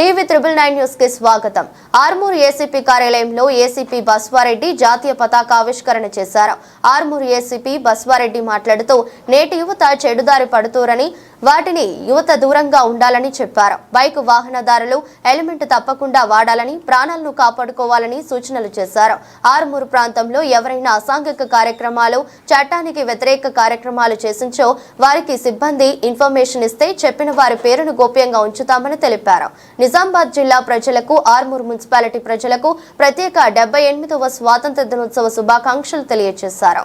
TV triple nine న్యూస్కి స్వాగతం. Armur ACP కార్యాలయంలో ఏసీపీ బస్వారెడ్డి జాతీయ పతాక ఆవిష్కరణ చేశారు. ఆర్మూరు ఏసీపీ బస్వారెడ్డి మాట్లాడుతూ నేటి యువత చెడుదారి పడుతూరని వాటిని యువత దూరంగా ఉండాలని చెప్పారు. బైక్ వాహనదారులు హెల్మెట్ తప్పకుండా వాడాలని ప్రాణాలను కాపాడుకోవాలని సూచనలు చేశారు. ఆర్మూరు ప్రాంతంలో ఎవరైనా అసాంఘిక కార్యక్రమాలు చట్టానికి వ్యతిరేక కార్యక్రమాలు చేసించో వారికి సిబ్బంది ఇన్ఫర్మేషన్ ఇస్తే చెప్పిన వారి పేరును గోప్యంగా ఉంచుతామని తెలిపారు. నిజామాబాద్ జిల్లా ప్రజలకు ఆర్మూరు మున్సిపాలిటీ ప్రజలకు ప్రత్యేక డెబ్బై ఎనిమిదవ స్వాతంత్ర దినోత్సవ శుభాకాంక్షలు తెలియజేశారు.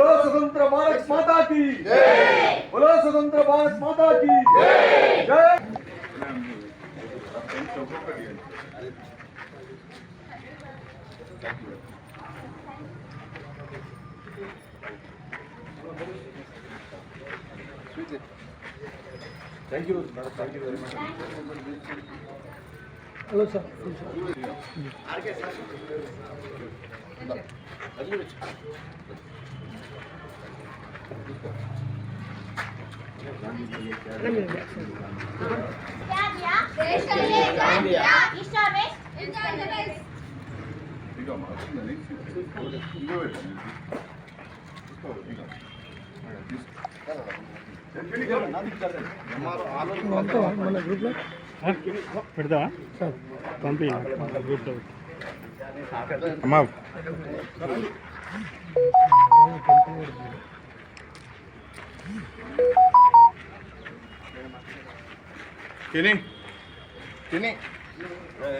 बोलो स्वतंत्र भारत माता की। बोलो स्वतंत्र भारत माता की। जय। Thank you thank you very much RK sir పెడతావా? పంపి. అమ్మా. తిని తిని.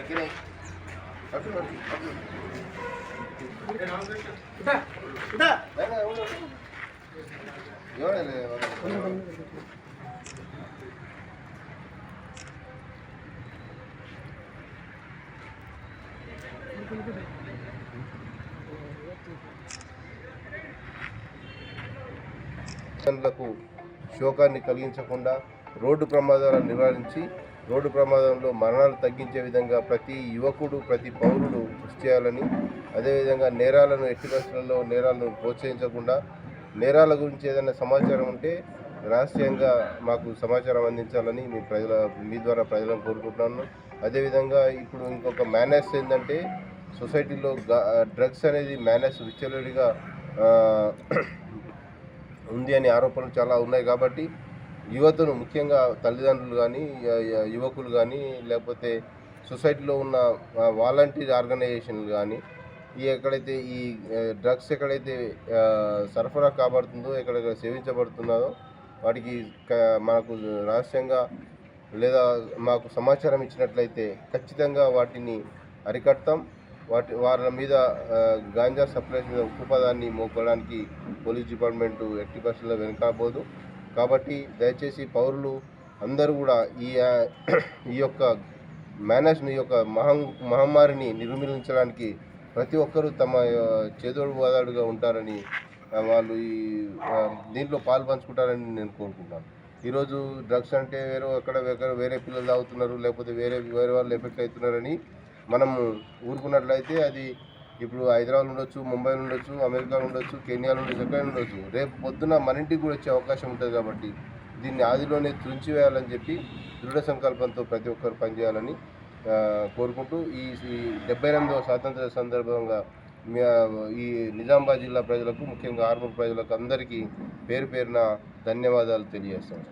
తిని. లకు శోకాన్ని కలిగించకుండా రోడ్డు ప్రమాదాలను నివారించి రోడ్డు ప్రమాదంలో మరణాలు తగ్గించే విధంగా ప్రతి యువకుడు ప్రతి పౌరుడు కృషి చేయాలని అదేవిధంగా నేరాలను ఎట్టి పరిస్థితుల్లో నేరాలను ప్రోత్సహించకుండా నేరాల గురించి ఏదైనా సమాచారం ఉంటే రహస్యంగా మాకు సమాచారం అందించాలని మీ ప్రజల మీ ద్వారా ప్రజలను కోరుకుంటున్నాను. అదేవిధంగా ఇప్పుడు ఇంకొక మేనేజ్ ఏంటంటే సొసైటీలో డ్రగ్స్ అనేది మేనేజ్ విచ్చలవిడిగా ఉంది అనే ఆరోపణలు చాలా ఉన్నాయి కాబట్టి యువతను ముఖ్యంగా తల్లిదండ్రులు కానీ యువకులు కానీ లేకపోతే సొసైటీలో ఉన్న వాలంటీర్ ఆర్గనైజేషన్లు కానీ ఈ ఎక్కడైతే ఈ డ్రగ్స్ ఎక్కడైతే సరఫరా కాబడుతుందో ఎక్కడ సేవించబడుతున్నదో వాటికి మనకు రహస్యంగా లేదా మాకు సమాచారం ఇచ్చినట్లయితే ఖచ్చితంగా వాటిని అరికడతాం. వాటి వారి మీద గాంజా సప్లై మీద ఉక్కుపదాన్ని మోపడానికి పోలీస్ డిపార్ట్మెంటు ఎట్టి పరిస్థితుల్లో వెనకపోదు కాబట్టి దయచేసి పౌరులు అందరూ కూడా ఈ ఈ యొక్క మేనేజ్ ఈ యొక్క మహం మహమ్మారిని నిర్మూలించడానికి ప్రతి ఒక్కరూ తమ చేదోడు వాదాడుగా ఉంటారని వాళ్ళు ఈ దీంట్లో పాలు పంచుకుంటారని నేను కోరుకుంటాను ఈరోజు డ్రగ్స్ అంటే వేరే ఎక్కడ వేరే పిల్లలు తాగుతున్నారు లేకపోతే వేరే వేరే వాళ్ళు ఎఫెక్ట్ అవుతున్నారని మనము ఊరుకున్నట్లయితే అది ఇప్పుడు హైదరాబాద్ ఉండొచ్చు ముంబై ఉండొచ్చు అమెరికా ఉండొచ్చు కెన్యాలో ఉండొచ్చు ఎక్కడ ఉండొచ్చు. రేపు పొద్దున మన ఇంటికి కూడా వచ్చే అవకాశం ఉంటుంది కాబట్టి దీన్ని ఆదిలోనే తుంచివేయాలని చెప్పి దృఢ సంకల్పంతో ప్రతి ఒక్కరు పనిచేయాలని కోరుకుంటూ ఈ డెబ్బై ఎనిమిదవ స్వాతంత్ర సందర్భంగా ఈ నిజామాబాద్ జిల్లా ప్రజలకు ముఖ్యంగా ఆర్మూర్ ప్రజలకు అందరికీ పేరు పేరున ధన్యవాదాలు తెలియజేస్తాను.